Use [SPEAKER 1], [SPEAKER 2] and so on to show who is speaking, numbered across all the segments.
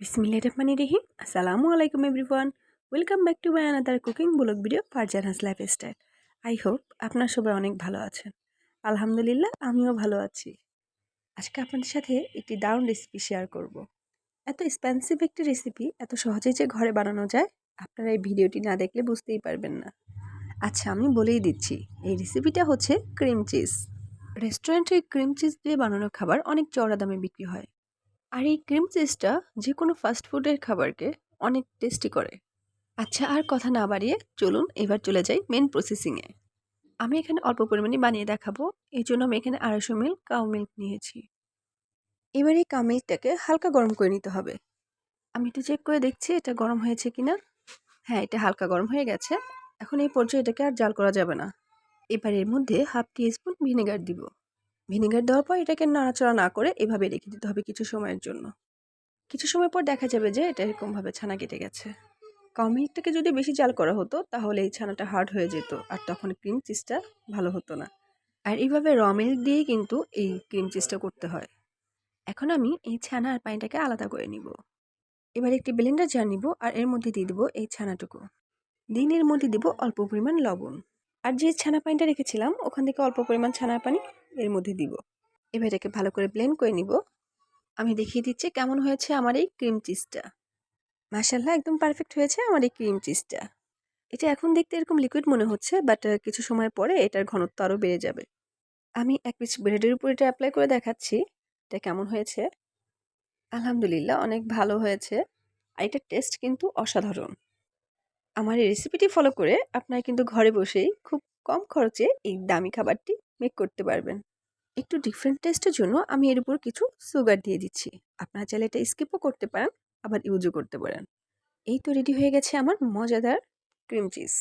[SPEAKER 1] রহিম আসসালামু আলাইকুম everyone welcome back to my another cooking blog video ফারজানহাস lifestyle I hope আপনার সবাই অনেক ভালো আছেন। আলহামদুলিল্লাহ, আমিও ভালো আছি। আজকে আপনাদের সাথে একটি দারুণ রেসিপি শেয়ার করব। এত এক্সপেন্সিভ একটি রেসিপি এত সহজেই যে ঘরে বানানো যায়, আপনারা এই ভিডিওটি না দেখলে বুঝতেই পারবেন না। আচ্ছা আমি বলেই দিচ্ছি, এই রেসিপিটা হচ্ছে ক্রিম চিজ রেস্টুরেন্টে ক্রিম চিজ দিয়ে বানানো খাবার অনেক চড়া দামে বিক্রি হয়। আর এই ক্রিম চিজটা যে কোনো ফাস্ট ফুডের খাবারকে অনেক টেস্টি করে। আচ্ছা আর কথা না বাড়িয়ে চলুন এবার চলে যাই মেন প্রসেসিংয়ে আমি এখানে অল্প পরিমাণে বানিয়ে দেখাবো, এই জন্য আমি এখানে আড়াইশো মিল কাউ মিল্ক নিয়েছি। এবার এই কাউ মিল্কটাকে হালকা গরম করে নিতে হবে। আমি একটু চেক করে দেখছি এটা গরম হয়েছে কি না হ্যাঁ এটা হালকা গরম হয়ে গেছে। এখন এই পর্যায়ে এটাকে আর জাল করা যাবে না। এবার এর মধ্যে হাফ টি স্পুন ভিনেগার দিব। ভিনেগার দেওয়ার পর এটাকে নাড়াচাড়া না করে এভাবে রেখে দিতে হবে কিছু সময়ের জন্য। কিছু সময় পর দেখা যাবে যে এটা এরকমভাবে ছানা কেটে গেছে। কাউ মিল্কটাকে যদি বেশি জাল করা হতো, তাহলে এই ছানাটা হার্ড হয়ে যেত আর তখন ক্রিম চিজটা ভালো হতো না। আর এইভাবে র মিল্ক দিয়ে কিন্তু এই ক্রিম চিজটা করতে হয়। এখন আমি এই ছানা আর পানিটাকে আলাদা করে নিব। এবার একটি ব্লেন্ডার জার নিব আর এর মধ্যে দিয়ে দেবো এই ছানাটুকু। দিন এর মধ্যে দিব অল্প পরিমাণ লবণ। আর যে ছানা পানিটা রেখেছিলাম, ওখান থেকে অল্প পরিমাণ ছানার পানি এর মধ্যে দিব। এবার এটাকে ভালো করে ব্লেন্ড করে নিব। আমি দেখিয়ে দিচ্ছি কেমন হয়েছে আমার এই ক্রিম চিজটা মাসাল্লাহ একদম পারফেক্ট হয়েছে আমার এই ক্রিম চিজটা এটা এখন দেখতে এরকম লিকুইড মনে হচ্ছে বাট কিছু সময় পরে এটার ঘনত্ব আরও বেড়ে যাবে। আমি এক পিস ব্রেডের উপর এটা অ্যাপ্লাই করে দেখাচ্ছি, এটা কেমন হয়েছে? আলহামদুলিল্লাহ, অনেক ভালো হয়েছে। আর এটার টেস্ট কিন্তু অসাধারণ। আমার এই রেসিপিটি ফলো করে আপনারা কিন্তু ঘরে বসেই খুব কম খরচে এই দামি খাবারটি মেক করতে পারবেন। একটু ডিফারেন্ট টেস্টের জন্য আমি এর উপর কিছু সুগার দিয়ে দিচ্ছি। আপনারা চাইলে এটা স্কিপও করতে পারেন, আবার ইউজও করতে পারেন। এই তো রেডি হয়ে গেছে আমার মজাদার ক্রিম চিজ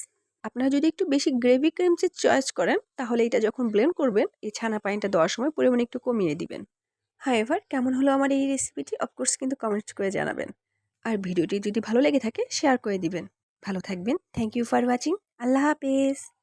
[SPEAKER 1] আপনারা যদি একটু বেশি গ্রেভি ক্রিম চিজ চয়েস করেন, তাহলে এটা যখন ব্লেন্ড করবেন, এই ছানা পানিটা দেওয়ার সময় পরিমাণ একটু কমিয়ে দিবেন। হ্যাঁ এবার কেমন হলো আমার এই রেসিপিটি অফকোর্স কিন্তু কমেন্টস করে জানাবেন। আর ভিডিওটি যদি ভালো লেগে থাকে শেয়ার করে দিবেন। ভালো থাকবেন। থ্যাংক ইউ ফর ওয়াচিং আল্লাহ হাফেজ।